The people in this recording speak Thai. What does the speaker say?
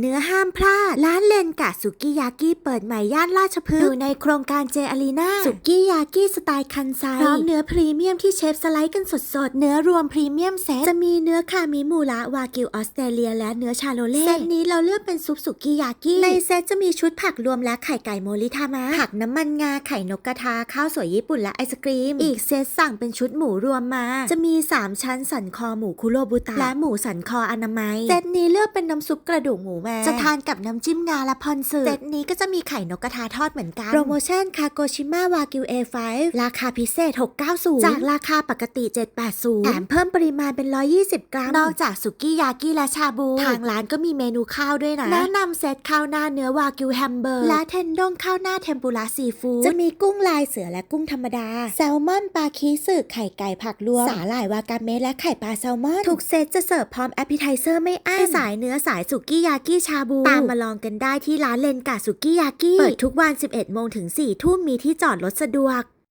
เนื้อห้ามพลาด ร้านเลนกะสุกิยากิเปิดใหม่ย่านราชพฤกษ์อยู่ในโครงการเจอารีนาสุกิยากิสไตล์คันไซพร้อมเนื้อพรีเมียมที่เชฟสไลด์กันสดๆ เนื้อรวมพรีเมียมเซตจะมีเนื้อคามิมูระวากิวออสเตรเลีย และเนื้อชาโลเล่เซตนี้เราเลือกเป็นซุปสุกิยากิในเซตจะมีชุดผักรวมและไข่ไก่โมริทามะผักน้ำมันงาไข่นกกระทาข้าวสวยญี่ปุ่นและไอศกรีม อีกเซตสั่งเป็นชุดหมูรวมมา จะมี 3 ชั้นสันคอหมูคุโรบุตะและหมูสันคออนามัยเซตนี้เลือกเป็นน้ำซุปกระดูกหมูแมาจะทานกับน้ำจิ้มงาและพอนซึเซตนี้ก็จะมีไข่นกกระทาทอดเหมือนกัน โปรโมชั่นคาโกชิมาวากิว A5 ราคาพิเศษ 690 จากราคาปกติ 780 แถมเพิ่มปริมาณเป็น 120 กรัม นอกจากสุกี้ยากิและชาบู ทางร้านก็มีเมนูข้าวด้วยนะ แนะนำเซตข้าวหน้าเนื้อวากิวแฮมเบอร์ และเทนดงข้าวหน้าเทมปุระซีฟู้ด จะมีกุ้งลายเสือและกุ้งธรรมดา แซลมอนปลาคีสึไข่ไก่ผักรวมสาหร่ายวากาเมะและไข่ปลาแซลมอน ทุกเซตจะเสิร์ฟพร้อมแอปเปิลไทเซอร์ไม่อั้นสายเนื้อสายสุกี้ยากิชาบู ตามมาลองกันได้ที่ร้านเลนกาสุกี้ยากิเปิดทุกวัน 11 โมงถึง 4 ทุ่มมีที่จอดรถสะดวก